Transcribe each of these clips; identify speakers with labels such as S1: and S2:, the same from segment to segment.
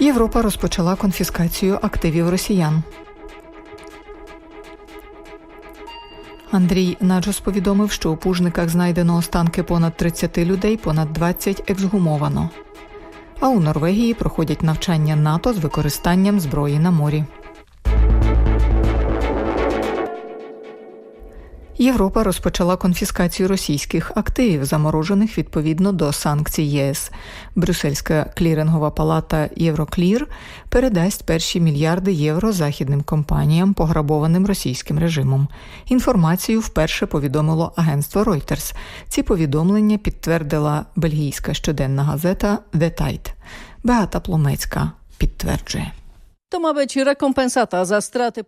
S1: Європа розпочала конфіскацію активів росіян. Андрій Наджос повідомив, що у пужниках знайдено останки понад 30 людей, понад 20 ексгумовано. А у Норвегії проходять навчання НАТО з використанням зброї на морі. Європа розпочала конфіскацію російських активів, заморожених відповідно до санкцій ЄС. Брюссельська клірингова палата Євроклір передасть перші мільярди євро західним компаніям, пограбованим російським режимом. Інформацію вперше повідомило агентство Reuters. Ці повідомлення підтвердила бельгійська щоденна газета The Tide. Беата Пломецька підтверджує.
S2: To ma być rekompensata za straty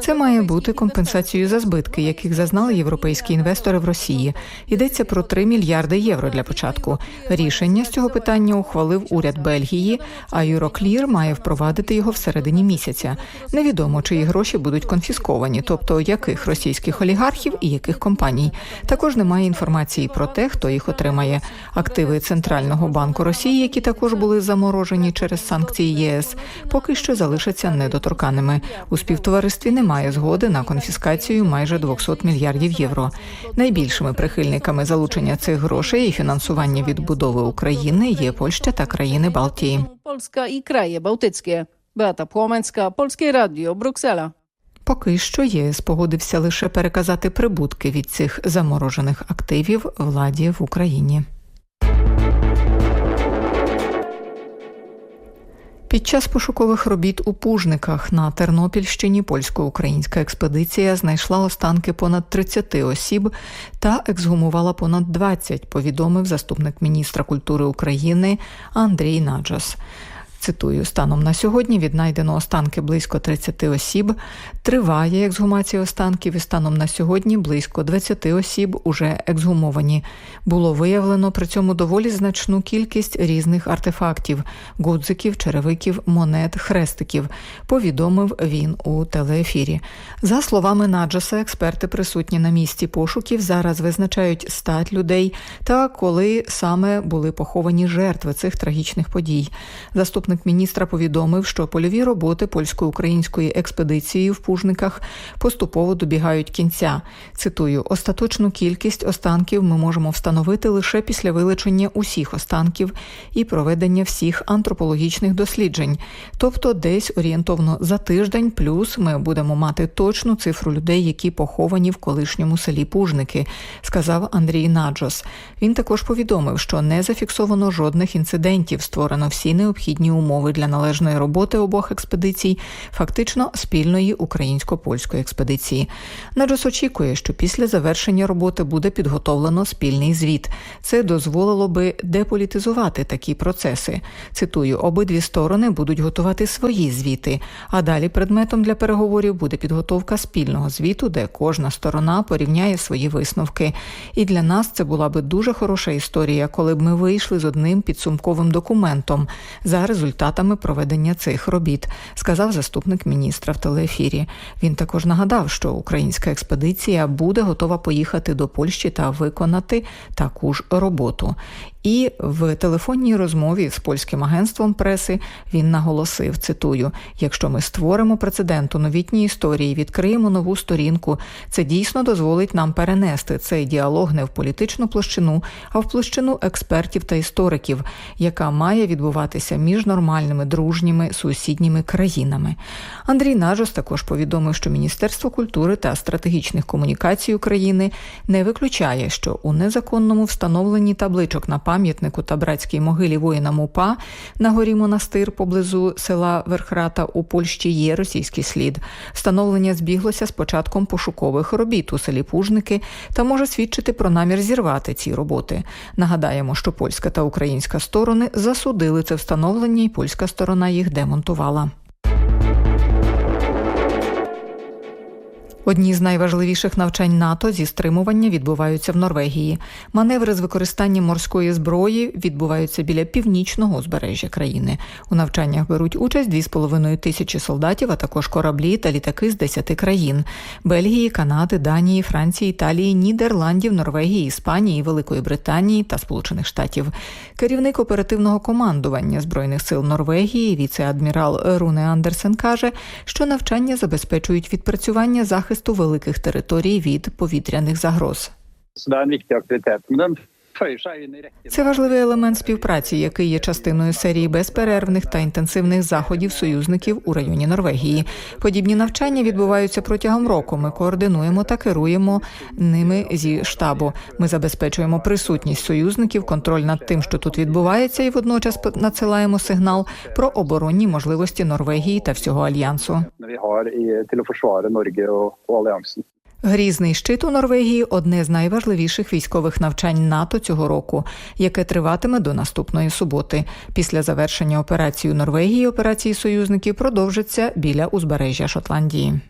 S1: Це має бути компенсацією за збитки, яких зазнали європейські інвестори в Росії. Йдеться про 3 мільярди євро для початку. Рішення з цього питання ухвалив уряд Бельгії, а Юроклір має впровадити його всередині місяця. Невідомо, чиї гроші будуть конфісковані, тобто яких російських олігархів і яких компаній. Також немає інформації про те, хто їх отримає. Активи Центрального банку Росії, які також були заморожені через санкції ЄС, поки що залишаються недоторканими. У співтоваристві немає згоди на конфіскацію майже 200 мільярдів євро. Найбільшими прихильниками залучення цих грошей і фінансування відбудови України є Польща та країни Балтії.
S2: Polska i kraje bałtyckie. Beata Płomecka, Polskie Radio, Bruksela.
S1: Поки що ЄС погодився лише переказати прибутки від цих заморожених активів владі в Україні. Під час пошукових робіт у Пужниках на Тернопільщині польсько-українська експедиція знайшла останки понад 30 осіб та ексгумувала понад 20, повідомив заступник міністра культури України Андрій Наджас. Цитую, станом на сьогодні віднайдено останки близько 30 осіб. Триває ексгумація останків, і станом на сьогодні близько 20 осіб уже ексгумовані. Було виявлено при цьому доволі значну кількість різних артефактів: гудзиків, черевиків, монет, хрестиків. Повідомив він у телеефірі. За словами Наджаса, експерти присутні на місці пошуків зараз визначають стать людей та коли саме були поховані жертви цих трагічних подій. Заступник міністра повідомив, що польові роботи польсько-української експедиції в Пужниках поступово добігають кінця. Цитую: остаточну кількість останків ми можемо встановити лише після вилучення усіх останків і проведення всіх антропологічних досліджень, тобто десь орієнтовно за тиждень, плюс ми будемо мати точну цифру людей, які поховані в колишньому селі Пужники, сказав Андрій Наджос. Він також повідомив, що не зафіксовано жодних інцидентів, створено всі необхідні умови для належної роботи обох експедицій, фактично спільної українсько-польської експедиції. Наджос очікує, що після завершення роботи буде підготовлено спільний звіт. Це дозволило би деполітизувати такі процеси. Цитую, обидві сторони будуть готувати свої звіти, а далі предметом для переговорів буде підготовка спільного звіту, де кожна сторона порівняє свої висновки. І для нас це була би дуже хороша історія, коли б ми вийшли з одним підсумковим документом за результатами проведення цих робіт, сказав заступник міністра в телеефірі. Він також нагадав, що українська експедиція буде готова поїхати до Польщі та виконати таку ж роботу. І в телефонній розмові з польським агентством преси він наголосив: цитую: якщо ми створимо прецедент у новітній історії, відкриємо нову сторінку, це дійсно дозволить нам перенести цей діалог не в політичну площину, а в площину експертів та істориків, яка має відбуватися між нормальними дружніми сусідніми країнами. Андрій Нажос також повідомив, що Міністерство культури та стратегічних комунікацій України не виключає, що у незаконному встановленні табличок на пам'ятнику та братській могилі воїнам УПА на горі монастир поблизу села Верхрата у Польщі є російський слід. Встановлення збіглося з початком пошукових робіт у селі Пужники та може свідчити про намір зірвати ці роботи. Нагадаємо, що польська та українська сторони засудили це встановлення, польська сторона їх демонтувала. Одні з найважливіших навчань НАТО зі стримування відбуваються в Норвегії. Маневри з використанням морської зброї відбуваються біля північного узбережжя країни. У навчаннях беруть участь 2,5 тисячі солдатів, а також кораблі та літаки з 10 країн: Бельгії, Канади, Данії, Франції, Італії, Нідерландів, Норвегії, Іспанії, Великої Британії та Сполучених Штатів. Керівник оперативного командування збройних сил Норвегії, віце-адмірал Руне Андерсен каже, що навчання забезпечують відпрацювання захисту великих територій від повітряних загроз.
S3: Це er en
S1: Це важливий елемент співпраці, який є частиною серії безперервних та інтенсивних заходів союзників у районі Норвегії. Подібні навчання відбуваються протягом року. Ми координуємо та керуємо ними зі штабу. Ми забезпечуємо присутність союзників, контроль над тим, що тут відбувається, і водночас надсилаємо сигнал про оборонні можливості Норвегії та всього альянсу. Грізний щит у Норвегії одне з найважливіших військових навчань НАТО цього року, яке триватиме до наступної суботи. Після завершення операції у Норвегії операції союзників продовжаться біля узбережжя Шотландії.